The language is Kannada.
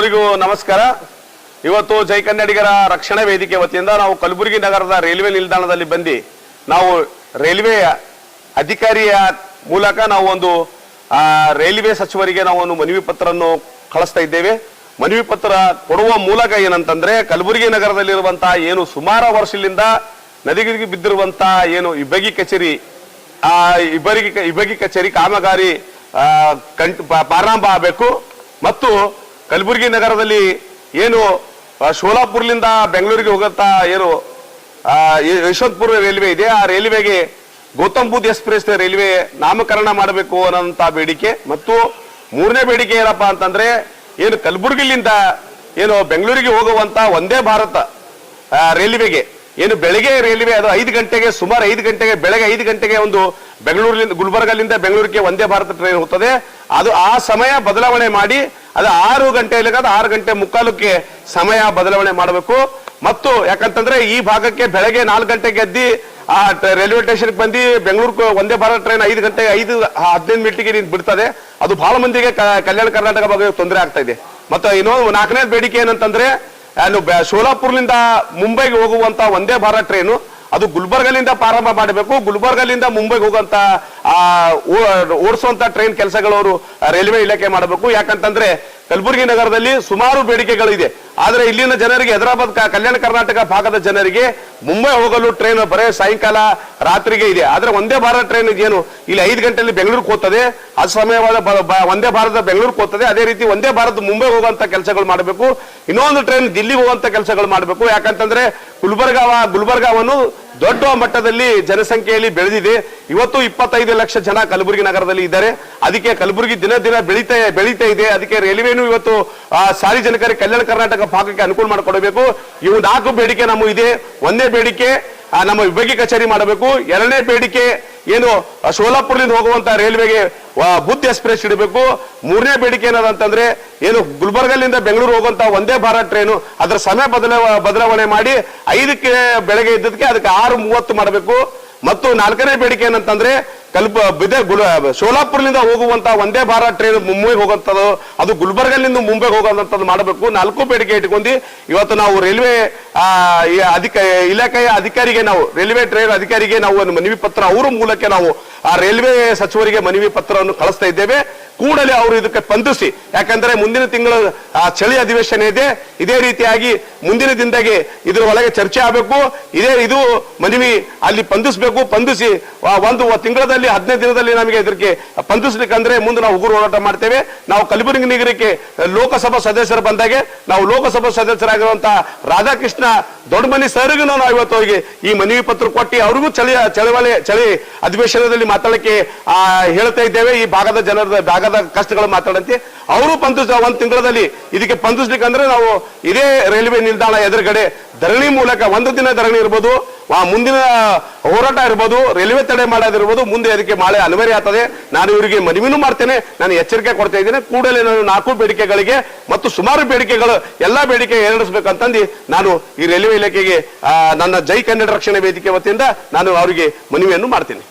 ಎಲ್ಲರಿಗೂ ನಮಸ್ಕಾರ. ಇವತ್ತು ಜೈ ಕನ್ನಡಿಗರ ರಕ್ಷಣಾ ವೇದಿಕೆ ವತಿಯಿಂದ ನಾವು ಕಲಬುರಗಿ ನಗರದ ರೈಲ್ವೆ ನಿಲ್ದಾಣದಲ್ಲಿ ಬಂದು ನಾವು ರೈಲ್ವೆಯ ಅಧಿಕಾರಿಯ ಮೂಲಕ ನಾವು ಒಂದು ರೈಲ್ವೆ ಸಚಿವರಿಗೆ ನಾವು ಒಂದು ಮನವಿ ಪತ್ರವನ್ನು ಕಳಿಸ್ತಾ ಇದ್ದೇವೆ. ಮನವಿ ಪತ್ರ ಕೊಡುವ ಮೂಲಕ ಏನಂತಂದ್ರೆ ಕಲಬುರಗಿ ನಗರದಲ್ಲಿರುವಂತಹ ಏನು ಸುಮಾರು ವರ್ಷದಿಂದ ನದಿಗೆ ಬಿದ್ದಿರುವಂತಹ ಏನು ಇಬ್ಬಗಿ ಕಚೇರಿ, ಆ, ಇಬ್ಬರಿಗೆ, ಇಬ್ಬಗಿ ಕಚೇರಿ ಕಾಮಗಾರಿ ಕಂಟ್ ಪ್ರಾರಂಭ ಆಗಬೇಕು. ಮತ್ತು ಕಲಬುರಗಿ ನಗರದಲ್ಲಿ ಏನು ಶೋಲಾಪುರ್ಲಿಂದ ಬೆಂಗಳೂರಿಗೆ ಹೋಗುತ್ತಾ ಏನು ಯಶವಂತಪುರ ರೈಲ್ವೆ ಇದೆ. ಆ ರೈಲ್ವೆಗೆ ಗೌತಮ್ ಬುದ್ಧ ಎಕ್ಸ್ಪ್ರೆಸ್ ರೈಲ್ವೆ ನಾಮಕರಣ ಮಾಡಬೇಕು ಅನ್ನೋಂಥ ಬೇಡಿಕೆ. ಮತ್ತು ಮೂರನೇ ಬೇಡಿಕೆ ಏನಪ್ಪಾ ಅಂತಂದ್ರೆ, ಏನು ಕಲಬುರಗಿಲಿಂದ ಏನು ಬೆಂಗಳೂರಿಗೆ ಹೋಗುವಂತ ಒಂದೇ ಭಾರತ ರೈಲ್ವೆಗೆ. ಏನು ಬೆಳಗ್ಗೆ ರೈಲ್ವೆ ಅದು ಐದು ಗಂಟೆಗೆ, ಸುಮಾರು ಐದು ಗಂಟೆಗೆ, ಬೆಳಗ್ಗೆ ಐದು ಗಂಟೆಗೆ ಒಂದು ಬೆಂಗಳೂರಿನಿಂದ ಗುಲ್ಬರ್ಗಲಿಂದ ಬೆಂಗಳೂರಿಗೆ ಒಂದೇ ಭಾರತ ಟ್ರೈನ್ ಹೋಗ್ತದೆ. ಅದು ಆ ಸಮಯ ಬದಲಾವಣೆ ಮಾಡಿ ಅದು ಆರು ಗಂಟೆಯಲ್ಲಿ ಅದು ಆರು ಗಂಟೆ ಮುಕ್ಕಾಲಕ್ಕೆ ಸಮಯ ಬದಲಾವಣೆ ಮಾಡಬೇಕು. ಮತ್ತು ಯಾಕಂತಂದ್ರೆ ಈ ಭಾಗಕ್ಕೆ ಬೆಳಗ್ಗೆ ನಾಲ್ಕು ಗಂಟೆಗೆ ಎದ್ದಿ ಆ ರೈಲ್ವೆ ಸ್ಟೇಷನ್ಗೆ ಬಂದು ಬೆಂಗಳೂರು ಒಂದೇ ಭಾರತ ಟ್ರೈನ್ ಐದು ಗಂಟೆ, ಐದು, ಹದಿನೈದು ಮಿನಿಟ್ಗೆ ನೀನು ಬಿಡ್ತದೆ. ಅದು ಬಹಳ ಮಂದಿಗೆ ಕಲ್ಯಾಣ ಕರ್ನಾಟಕ ಬಗ್ಗೆ ತೊಂದರೆ ಆಗ್ತಾ ಇದೆ. ಮತ್ತು ಇನ್ನೊಂದು ನಾಲ್ಕನೇ ಬೇಡಿಕೆ ಏನಂತಂದ್ರೆ ಸೋಲಾಪುರ್ನಿಂದ ಮುಂಬೈಗೆ ಹೋಗುವಂತ ಒಂದೇ ಭಾರತ ಟ್ರೈನು. ಅದು ಗುಲ್ಬರ್ಗಲಿಂದ ಪ್ರಾರಂಭ ಮಾಡಬೇಕು. ಗುಲ್ಬರ್ಗಲಿಂದ ಮುಂಬೈಗೆ ಹೋಗುವಂತ, ಆ ಓಡಿಸುವಂತ ಟ್ರೈನ್ ಕೆಲಸಗಳು ಅವರು ರೈಲ್ವೆ ಇಲಾಖೆ ಮಾಡಬೇಕು. ಯಾಕಂತಂದ್ರೆ ಕಲಬುರಗಿ ನಗರದಲ್ಲಿ ಸುಮಾರು ಬೇಡಿಕೆಗಳಿದೆ. ಆದರೆ ಇಲ್ಲಿನ ಜನರಿಗೆ ಹೈದರಾಬಾದ್ ಕಲ್ಯಾಣ ಕರ್ನಾಟಕ ಭಾಗದ ಜನರಿಗೆ ಮುಂಬೈ ಹೋಗಲು ಟ್ರೈನ್ ಬರೇ ಸಾಯಂಕಾಲ ರಾತ್ರಿಗೆ ಇದೆ. ಆದರೆ ಒಂದೇ ಭಾರತ ಟ್ರೈನ್ ಏನು ಇಲ್ಲಿ ಐದು ಗಂಟೆಯಲ್ಲಿ ಬೆಂಗಳೂರಿಗೆ ಹೋಗ್ತದೆ. ಆ ಸಮಯವಾದ ಒಂದೇ ಭಾರತ ಬೆಂಗಳೂರಿಗೆ ಹೋಗ್ತದೆ. ಅದೇ ರೀತಿ ಒಂದೇ ಭಾರತ ಮುಂಬೈ ಹೋಗುವಂತ ಕೆಲಸಗಳು ಮಾಡಬೇಕು. ಇನ್ನೊಂದು ಟ್ರೈನ್ ದಿಲ್ಲಿಗೆ ಹೋಗುವಂತ ಕೆಲಸಗಳು ಮಾಡಬೇಕು. ಯಾಕಂತಂದ್ರೆ ಗುಲ್ಬರ್ಗಾವ ಗುಲ್ಬರ್ಗಾವನ್ನು ದೊಡ್ಡ ಮಟ್ಟದಲ್ಲಿ ಜನಸಂಖ್ಯೆಯಲ್ಲಿ ಬೆಳೆದಿದೆ. ಇವತ್ತು ಇಪ್ಪತ್ತೈದು ಲಕ್ಷ ಜನ ಕಲಬುರಗಿ ನಗರದಲ್ಲಿ ಇದ್ದಾರೆ. ಅದಕ್ಕೆ ಕಲಬುರಗಿ ದಿನ ದಿನ ಬೆಳೀತಾ ಬೆಳೀತಾ ಇದೆ. ಅದಕ್ಕೆ ರೈಲ್ವೆನೂ ಇವತ್ತು ಸಾರ್ವಜನಿಕರಿಗೆ ಕಲ್ಯಾಣ ಕರ್ನಾಟಕ ಭಾಗಕ್ಕೆ ಅನುಕೂಲ ಮಾಡಿಕೊಡಬೇಕು. ಇವು ನಾಲ್ಕು ಬೇಡಿಕೆ ನಮ್ಮ ಇದೆ. ಒಂದೇ ಬೇಡಿಕೆ ನಮ್ಮ ವಿಭಾಗೀಯ ಕಚೇರಿ ಮಾಡಬೇಕು. ಎರಡನೇ ಬೇಡಿಕೆ ಏನು ಸೋಲಾಪುರದಿಂದ ಹೋಗುವಂತ ರೈಲ್ವೆಗೆ ಬುದ್ಧಿ ಬುದ್ಧ ಎಕ್ಸ್ಪ್ರೆಸ್ ಇಡಬೇಕು. ಮೂರನೇ ಬೇಡಿಕೆ ಏನದಂತಂದ್ರೆ, ಏನು, ಗುಲ್ಬರ್ಗಲ್ಲಿಂದ ಬೆಂಗಳೂರು ಹೋಗುವಂತ ಒಂದೇ ಭಾರತ್ ಟ್ರೈನು, ಅದರ ಸಮಯ ಬದಲಾವ, ಬದಲಾವಣೆ ಮಾಡಿ ಐದಕ್ಕೆ ಬೆಳಗ್ಗೆ ಇದ್ದದಕ್ಕೆ ಅದಕ್ಕೆ ಆರು ಮೂವತ್ತು ಮಾಡಬೇಕು. ಮತ್ತು ನಾಲ್ಕನೇ ಬೇಡಿಕೆ ಏನಂತಂದ್ರೆ ಕಲ್ಪ ಬಿದೆ ಗುಲ್ ಶೋಲಾಪುರ್ಲಿಂದ ಹೋಗುವಂತ ಒಂದೇ ಭಾರತ್ ಟ್ರೈನ್ ಮುಂಬೈಗೆ ಹೋಗುವಂಥದ್ದು ಅದು ಗುಲ್ಬರ್ಗಲಿಂದ ಮುಂಬೈಗೆ ಹೋಗುವಂಥದ್ದು ಮಾಡಬೇಕು. ನಾಲ್ಕು ಬೇಡಿಕೆ ಇಟ್ಕೊಂಡು ಇವತ್ತು ನಾವು ರೈಲ್ವೆ ಅಧಿಕ, ಇಲಾಖೆಯ ಅಧಿಕಾರಿಗೆ ನಾವು, ರೈಲ್ವೆ ಟ್ರೈನ್ ಅಧಿಕಾರಿಗೆ ನಾವು ಒಂದು ಮನವಿ ಪತ್ರ, ಅವರ ಮೂಲಕ ನಾವು ಆ ರೈಲ್ವೆ ಸಚಿವರಿಗೆ ಮನವಿ ಪತ್ರವನ್ನು ಕಳಿಸ್ತಾ ಇದ್ದೇವೆ. ಕೂಡಲೇ ಅವರು ಇದಕ್ಕೆ ಸ್ಪಂದಿಸಿ. ಯಾಕಂದ್ರೆ ಮುಂದಿನ ತಿಂಗಳು, ಆ ಚಳಿ ಅಧಿವೇಶನ ಇದೆ. ಇದೇ ರೀತಿಯಾಗಿ ಮುಂದಿನ ದಿನದಾಗೆ ಇದರ ಒಳಗೆ ಚರ್ಚೆ ಆಗಬೇಕು. ಇದೇ ಇದು ಮನವಿ ಅಲ್ಲಿ ಸ್ಪಂದಿಸಬೇಕು. ಸ್ಪಂದಿಸಿ ಒಂದು ತಿಂಗಳಲ್ಲಿ, ಹದಿನೈದು ದಿನದಲ್ಲಿ ನಮಗೆ ಇದಕ್ಕೆ ಸ್ಪಂದಿಸ್ಲಿಕ್ಕಂದ್ರೆ ಮುಂದೆ ನಾವು ಉಗುರು ಹೋರಾಟ ಮಾಡ್ತೇವೆ. ನಾವು ಕಲಬುರಗಿ ನಗರಕ್ಕೆ ಲೋಕಸಭಾ ಸದಸ್ಯರು ಬಂದಾಗೆ ನಾವು ಲೋಕಸಭಾ ಸದಸ್ಯರಾಗಿರುವಂತಹ ರಾಧಾಕೃಷ್ಣ ದೊಡ್ಡಮನಿ ಸರ್ಗೂ ನಾವು ಇವತ್ತು ಹೋಗಿ ಈ ಮನವಿ ಪತ್ರ ಕೊಟ್ಟು ಅವ್ರಿಗೂ ಚಳಿ ಚಳವಳಿ ಚಳಿ ಅಧಿವೇಶನದಲ್ಲಿ ಮಾತಾಡಕ್ಕೆ ಹೇಳ್ತಾ ಇದ್ದೇವೆ. ಈ ಭಾಗದ ಜನರ ಭಾಗದ ಕಷ್ಟಗಳು ಮಾತಾಡಂತೆ. ಅವರು ಪಂತು ಒಂದ್ ತಿಂಗಳಲ್ಲಿ ಇದಕ್ಕೆ ಸ್ಪಂದಿಸ್ಲಿಕ್ಕೆ ಅಂದ್ರೆ ನಾವು ಇದೇ ರೈಲ್ವೆ ನಿಲ್ದಾಣ ಎದುರುಗಡೆ ಧರಣಿ ಮೂಲಕ ಒಂದು ದಿನ ಧರಣಿ ಇರ್ಬೋದು, ಆ ಮುಂದಿನ ಹೋರಾಟ ಇರ್ಬೋದು, ರೈಲ್ವೆ ತಡೆ ಮಾಡೋದಿರ್ಬೋದು ಮುಂದೆ ಅದಕ್ಕೆ ಮಾಳೆ ಅನಿವಾರ್ಯ ಆಗ್ತದೆ. ನಾನು ಇವರಿಗೆ ಮನವಿನೂ ಮಾಡ್ತೇನೆ, ನಾನು ಎಚ್ಚರಿಕೆ ಕೊಡ್ತಾ ಇದ್ದೇನೆ. ಕೂಡಲೇ ನಾನು ನಾಲ್ಕು ಬೇಡಿಕೆಗಳಿಗೆ ಮತ್ತು ಸುಮಾರು ಬೇಡಿಕೆಗಳು ಎಲ್ಲಾ ಬೇಡಿಕೆ ಏರಿಸಬೇಕಂತಂದು ನಾನು ಈ ರೈಲ್ವೆ ಇಲಾಖೆಗೆ ನನ್ನ ಜೈ ಕನ್ನಡ ರಕ್ಷಣೆ ವೇದಿಕೆ ವತಿಯಿಂದ ನಾನು ಅವರಿಗೆ ಮನವಿಯನ್ನು ಮಾಡ್ತೀನಿ.